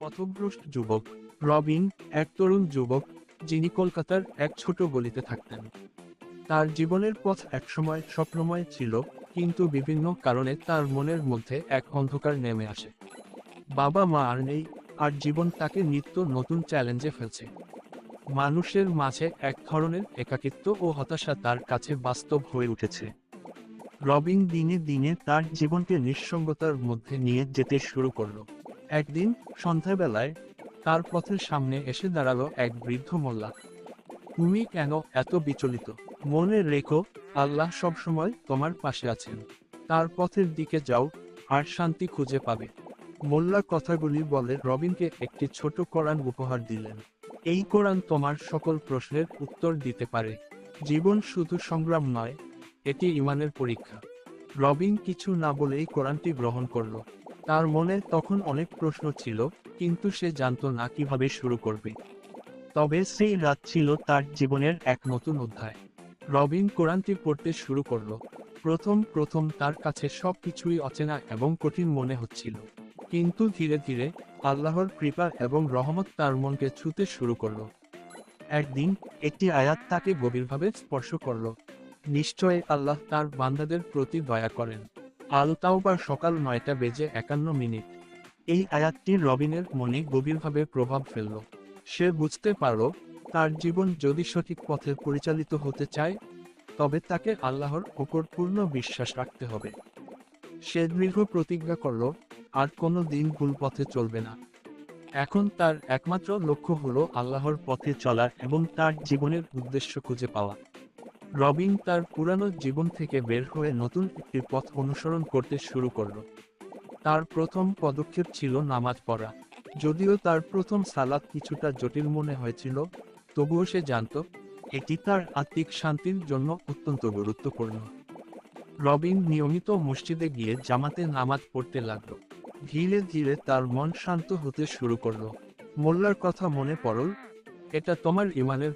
পথভ্রষ্ট যুবক, রবিন, এক তরুণ যুবক, যিনি কলকাতার এক ছোট গলিতে থাকতেন। তার জীবনের পথ একসময় স্বপ্নময় ছিল, কিন্তু বিভিন্ন কারণে তার মনের মধ্যে এক অন্ধকার নেমে আসে। বাবা মা আর নেই, আর জীবন তাকে নিত্য নতুন চ্যালেঞ্জে ফেলছে। মানুষের মাঝে এক ধরনের একাকিত্ব ও হতাশা তার কাছে বাস্তব হয়ে উঠেছে। রবিন দিনে দিনে তার জীবনকে নিঃসঙ্গতার মধ্যে নিয়ে যেতে শুরু করল। একদিন সন্ধ্যাবেলায় তার পথের সামনে এসে দাঁড়াল এক বৃদ্ধ মোল্লা। তুমি কেন এত বিচলিত? মনে রেখো, আল্লাহ সবসময় তোমার পাশে আছেন। তার পথের দিকে যাও, আর শান্তি খুঁজে পাবে। মোল্লা কথাগুলি বলে রবিনকে একটি ছোট কোরআন উপহার দিলেন। এই কোরআন তোমার সকল প্রশ্নের উত্তর দিতে পারে। জীবন শুধু সংগ্রাম নয়, এটি ইমানের পরীক্ষা। রবিন কিছু না বলেই কোরআনটি গ্রহণ করল। তার মনে তখন অনেক প্রশ্ন ছিল, কিন্তু সে জানতো না কীভাবে শুরু করবে। তবে সেই রাত ছিল তার জীবনের এক নতুন অধ্যায়। রবিন কোরআনটি পড়তে শুরু করল। প্রথম প্রথম তার কাছে সবকিছুই অচেনা এবং কঠিন মনে হচ্ছিল। কিন্তু ধীরে ধীরে আল্লাহর কৃপা এবং রহমত তার মনকে ছুতে শুরু করল। একদিন একটি আয়াত তাকে গভীরভাবে স্পর্শ করল। নিশ্চয় আল্লাহ তার বান্দাদের প্রতি দয়া করেন। আল সকাল নয়টা বেজে একান্ন মিনিট। এই আয়াতটি রবিনের মনে গভীরভাবে প্রভাব ফেলল। সে বুঝতে পারল, তার জীবন যদি সঠিক পথে পরিচালিত হতে চায়, তবে তাকে আল্লাহর ওপর পূর্ণ বিশ্বাস রাখতে হবে। সে দৃঢ় প্রতিজ্ঞা করল, আর কোনো দিন ভুল পথে চলবে না। এখন তার একমাত্র লক্ষ্য হলো আল্লাহর পথে চলা এবং তার জীবনের উদ্দেশ্য খুঁজে পাওয়া। রবিন তার পুরানো জীবন থেকে বের হয়ে নতুন একটি পথ অনুসরণ করতে শুরু করল। তার প্রথম পদক্ষেপ ছিল নামাজ পড়া। যদিও তার প্রথম সালাত কিছুটা জটিল মনে হয়েছিল, তবুও সে জানত, এটি তার আত্মিক শান্তির জন্য অত্যন্ত গুরুত্বপূর্ণ। রবিন নিয়মিত মসজিদে গিয়ে জামাতে নামাজ পড়তে লাগল। ধীরে ধীরে তার মন শান্ত হতে শুরু করল। মোল্লার কথা মনে পড়ল, এটা তোমার ইমানের